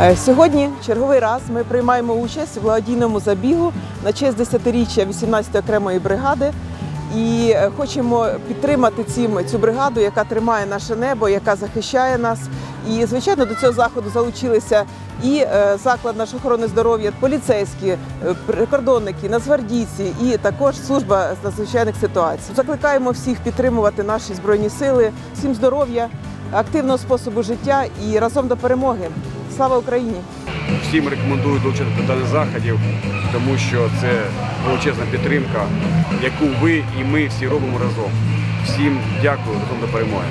Е, Сьогодні черговий раз ми приймаємо участь у благодійному забігу на честь 10-річчя 18-ї окремої бригади. І е, хочемо підтримати цим цю бригаду, яка тримає наше небо, яка захищає нас. І звичайно до цього заходу залучилися і е, заклад нашої охорони здоров'я, поліцейські, прикордонники, нацгвардійці і також служба з надзвичайних ситуацій. Закликаємо всіх підтримувати наші збройні сили, всім здоров'я, активного способу життя і разом до перемоги. Слава Україні! Всім рекомендую долучитися до даних заходів, тому що це величезна підтримка, яку ви і ми всі робимо разом. Всім дякую, разом до перемоги.